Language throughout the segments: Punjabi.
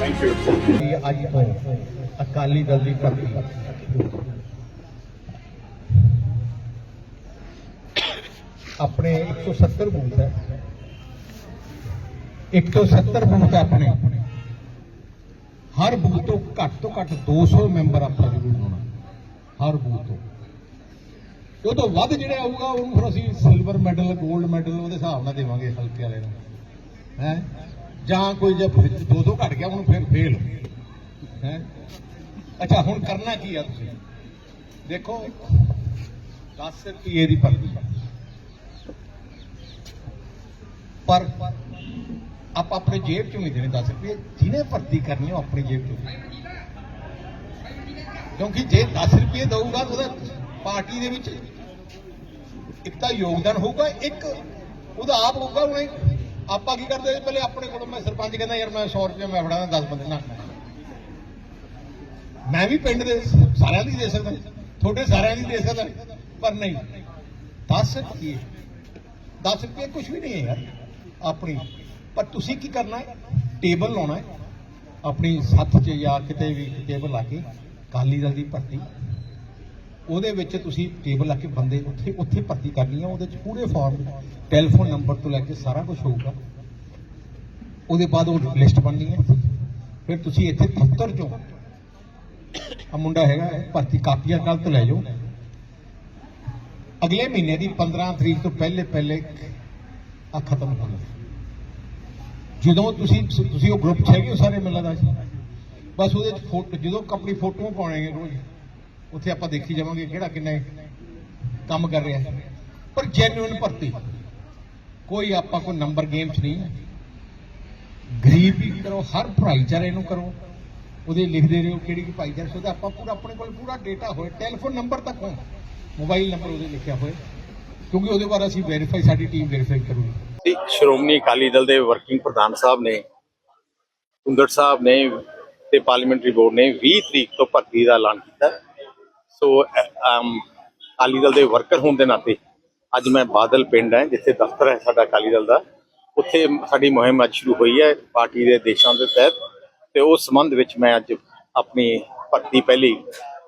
ਥੈਂਕ ਯੂ ਇਹ ਅੱਜ ਤੋਂ ਅਕਾਲੀ ਦਲ ਦੀ ਭਰਤੀ। ਆਪਣੇ 170 ਬੂਥ ਹੈ। 170 ਬੂਥ ਆਪਣੇ। ਹਰ ਬੂਥ ਤੋਂ ਘੱਟ ਤੋਂ ਘੱਟ 200 ਮੈਂਬਰ ਆਪਾਂ ਜ਼ਰੂਰ ਹੋਣਾ। ਹਰ ਬੂਥ ਤੋਂ। ਉਹ ਤੋਂ ਵੱਧ ਜਿਹੜਾ ਆਊਗਾ, ਉਹਨੂੰ ਫਿਰ ਅਸੀਂ ਸਿਲਵਰ ਮੈਡਲ 골ਡ ਮੈਡਲ ਉਹਦੇ ਹਿਸਾਬ ਨਾਲ ਦੇਵਾਂਗੇ ਹਲਕੇ ਵਾਲੇ ਨੂੰ। ਹੈ? ਜਾਂ ਕੋਈ ਜੇ ਦੋ ਦੋ ਘਟ ਗਿਆ ਹੁਣ ਫਿਰ ਫੇਲ ਹੈ ਅੱਛਾ, ਹੁਣ ਕਰਨਾ ਕੀ ਆ ਤੁਸੀਂ? ਦੇਖੋ 10 ਰੁਪਏ ਦੀ ਭਰਤੀ ਪਰ ਆਪ ਆਪਣੇ ਜੇਬ ਚੋਂ ਨਹੀਂ ਦੇਣੇ 10 ਰੁਪਏ ਜਿਹਨੇ ਭਰਤੀ ਕਰਨੀ ਉਹ ਆਪਣੀ ਜੇਬ ਚੋਂ ਦੇਣੇ। ਕਿਉਂਕਿ ਜੇ 10 ਰੁਪਏ ਦਊਗਾ ਉਹਦਾ ਪਾਰਟੀ ਦੇ ਵਿੱਚ ਇੱਕ ਤਾਂ ਯੋਗਦਾਨ ਹੋਊਗਾ, ਇੱਕ ਉਹਦਾ ਆਪ ਹੋਊਗਾ, ਉਹਨੇ ਆਪਾਂ ਕੀ ਕਰਦੇ ਸੀ? ਪਹਿਲੇ ਆਪਣੇ ਕੋਲ ਮੈਂ ਸਰਪੰਚ ਕਹਿੰਦਾ, ਯਾਰ ਮੈਂ 100 ਰੁਪਏ ਮੈਂ ਫੜਾਦਾ 10 ਬੰਦੇ ਨਾਲ ਮੈਂ। ਵੀ ਪਿੰਡ ਦੇ ਸਾਰਿਆਂ ਦੀ ਦੇ ਸਕਦਾ, ਤੁਹਾਡੇ ਸਾਰਿਆਂ ਦੀ ਦੇ ਸਕਦਾ, ਪਰ ਨਹੀਂ। 10 ਰੁਪਏ 10 ਰੁਪਏ ਕੁਝ ਵੀ ਨਹੀਂ ਹੈ ਯਾਰ, ਆਪਣੀ। ਪਰ ਤੁਸੀਂ ਕੀ ਕਰਨਾ ਹੈ? ਟੇਬਲ ਲਾਉਣਾ ਹੈ। ਆਪਣੀ ਸੱਥ 'ਚ ਜਾਂ ਕਿਤੇ ਵੀ ਟੇਬਲ ਲਾ ਕੇ ਕਾਲੀ ਦਲ ਦੀ ਭਰਤੀ। ਉਹਦੇ ਵਿੱਚ ਤੁਸੀਂ ਟੇਬਲ ਲਾ ਕੇ ਬੰਦੇ ਉੱਥੇ ਉੱਥੇ ਭਰਤੀ ਕਰਨੀ ਆ, ਉਹਦੇ 'ਚ ਪੂਰੇ ਫਾਰਮ ਟੈਲੀਫੋਨ ਨੰਬਰ ਤੋਂ ਲੈ ਕੇ ਸਾਰਾ ਕੁਝ ਹੋਊਗਾ। ਉਹਦੇ ਬਾਅਦ ਉਹ ਲਿਸਟ ਬਣਨੀ ਹੈ ਫਿਰ ਤੁਸੀਂ ਇੱਥੇ ਦਫ਼ਤਰ 'ਚੋਂ ਆ ਮੁੰਡਾ ਹੈਗਾ, ਭਰਤੀ ਕਾਪੀਆਂ ਕੱਲ ਤੋਂ ਲੈ ਜਾਓ। ਅਗਲੇ ਮਹੀਨੇ ਦੀ 15 ਤਰੀਕ ਤੋਂ ਪਹਿਲੇ ਪਹਿਲੇ ਆ ਖਤਮ ਹੋਣਾ ਜਦੋਂ ਤੁਸੀਂ ਤੁਸੀਂ ਉਹ ਗਰੁੱਪ 'ਚ ਹੈਗੇ ਹੋ ਸਾਰੇ ਮਿਲਦਾ ਸੀ ਬਸ ਉਹਦੇ 'ਚ ਫੋਟੋ, ਜਦੋਂ ਆਪਣੀ ਫੋਟੋਆਂ ਪਾਉਣਗੇ ਰੋਜ਼। ਉੱਥੇ ਆਪਾਂ ਦੇਖੀ ਜਾਵਾਂਗੇ ਕਿਹੜਾ ਕਿੰਨਾ ਕੰਮ ਕਰ ਰਿਹਾ ਪਰ ਜੈਨੂਇਨ ਭਰਤੀ, ਕੋਈ ਆਪਾਂ ਕੋਈ ਨੰਬਰ ਗੇਮ 'ਚ ਨਹੀਂ ਹੈ। ਗਰੀਬ ਕਰੋ, ਹਰ ਭਾਈਚਾਰੇ ਨੂੰ ਕਰੋ। ਉਹਦੇ ਲਿਖਦੇ ਰਹੋ ਕਿਹੜੀ ਕਿ ਭਾਈਚਾਰੇ, ਸੋ ਆਪਾਂ ਪੂਰਾ, ਆਪਣੇ ਕੋਲ ਪੂਰਾ ਡੇਟਾ ਹੋਏ ਟੈਲੀਫੋਨ ਨੰਬਰ ਤੱਕ ਹੋ ਮੋਬਾਈਲ ਨੰਬਰ ਉਹਦੇ ਲਿਖਿਆ ਹੋਏ ਕਿਉਂਕਿ ਉਹਦੇ ਬਾਅਦ ਅਸੀਂ ਵੈਰੀਫਾਈ ਸਾਡੀ ਟੀਮ ਵੈਰੀਫਾਈ ਕਰੂਗੀ। ਸ਼੍ਰੋਮਣੀ ਅਕਾਲੀ ਦਲ ਦੇ ਵਰਕਿੰਗ ਪ੍ਰਧਾਨ ਸਾਹਿਬ ਨੇ ਕੁੰਦੜ ਸਾਹਿਬ ਨੇ ਤੇ ਪਾਰਲੀਮੈਂਟਰੀ ਬੋਰਡ ਨੇ 20 ਤਰੀਕ ਤੋਂ ਭਰਤੀ ਦਾ ਐਲਾਨ ਕੀਤਾ। ਸੋ ਅਮ, ਅਕਾਲੀ ਦਲ ਦੇ ਵਰਕਰ ਹੋਣ ਦੇ ਨਾਤੇ ਅੱਜ ਮੈਂ ਬਾਦਲ ਪਿੰਡ ਹੈ ਜਿੱਥੇ ਦਫ਼ਤਰ ਹੈ ਸਾਡਾ ਅਕਾਲੀ ਦਲ ਦਾ। ਉੱਥੇ ਸਾਡੀ ਮੁਹਿੰਮ ਅੱਜ ਸ਼ੁਰੂ ਹੋਈ ਹੈ ਪਾਰਟੀ ਦੇ ਦੇਸ਼ਾਂ ਦੇ ਤਹਿਤ ਤੇ ਉਸ ਸੰਬੰਧ ਵਿੱਚ ਮੈਂ ਅੱਜ ਆਪਣੀ ਭਰਤੀ ਪਹਿਲੀ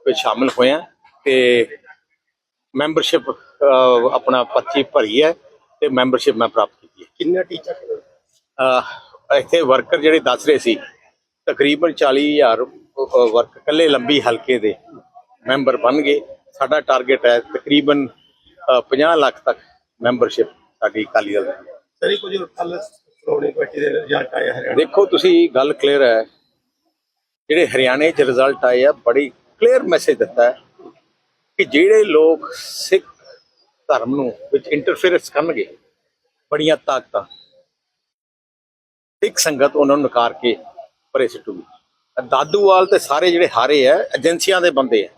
ਵਿੱਚ ਸ਼ਾਮਿਲ ਹੋਇਆ ਤੇ ਮੈਂਬਰਸ਼ਿਪ ਆਪਣਾ ਪਰਚੀ ਭਰੀ ਹੈ ਤੇ ਮੈਂਬਰਸ਼ਿਪ ਮੈਂ ਪ੍ਰਾਪਤ ਕੀਤੀ ਹੈ। ਕਿੰਨਾ ਟੀਚਰ ਇੱਥੇ ਵਰਕਰ ਜਿਹੜੇ ਦੱਸ ਰਹੇ ਸੀ ਤਕਰੀਬਨ 40000 ਅਹ ਵਰਕ ਕੱਲੇ ਲੰਬੀ ਹਲਕੇ ਦੇ ਮੈਂਬਰ ਬਣ ਗਏ। ਸਾਡਾ ਟਾਰਗੇਟ ਹੈ ਤਕਰੀਬਨ ਅਹ 50 ਲੱਖ ਤੱਕ ਮੈਂਬਰਸ਼ਿਪ ਸਾਡੀ ਅਕਾਲੀ ਦਲ ਦੀ। ਸਰੀ ਕੁਝ ਕੱਲ ਸ਼੍ਰੋਮਣੀ ਕਮੇਟੀ ਦੇ ਰਿਜ਼ਲਟ ਆਇਆ ਹਰਿਆਣਾ ਦੇਖੋ ਤੁਸੀਂ ਗੱਲ ਕਲੀਅਰ ਹੈ। ਜਿਹੜੇ ਹਰਿਆਣੇ 'ਚ ਰਿਜ਼ਲਟ ਆਏ ਆ ਬੜੀ ਕਲੀਅਰ ਮੈਸੇਜ ਦਿੱਤਾ ਹੈ ਕਿ ਜਿਹੜੇ ਲੋਕ ਸਿੱਖ ਧਰਮ ਨੂੰ ਵਿੱਚ ਇੰਟਰਫੇਰੈਂਸ ਕਰਨਗੇ ਬੜੀਆਂ ਤਾਕਤਾਂ ਸਿੱਖ ਸੰਗਤ ਉਹਨਾਂ ਨੂੰ ਨਕਾਰ ਕੇ ਪਰੇ ਸਿੱਟੂਗੀ। ਦਾਦੂਵਾਲ ਤੇ ਸਾਰੇ ਜਿਹੜੇ ਹਾਰੇ ਆ ਏਜੰਸੀਆਂ ਦੇ ਬੰਦੇ ਆ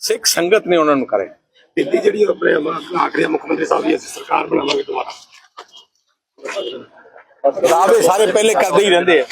ਸਿੱਖ ਸੰਗਤ ਨੇ ਉਹਨਾਂ ਨੂੰ ਕਰੇ ਦਿੱਲੀ ਜਿਹੜੀ ਆਪਣੇ ਆਖਰੀ ਮੁੱਖ ਮੰਤਰੀ ਸਾਹਿਬ ਦੀ ਅਸੀਂ ਸਰਕਾਰ ਬਣਾਵਾਂਗੇ ਦੁਬਾਰਾ। ਸਾਰੇ ਪਹਿਲੇ ਕਰਦੇ ਹੀ ਰਹਿੰਦੇ ਆ।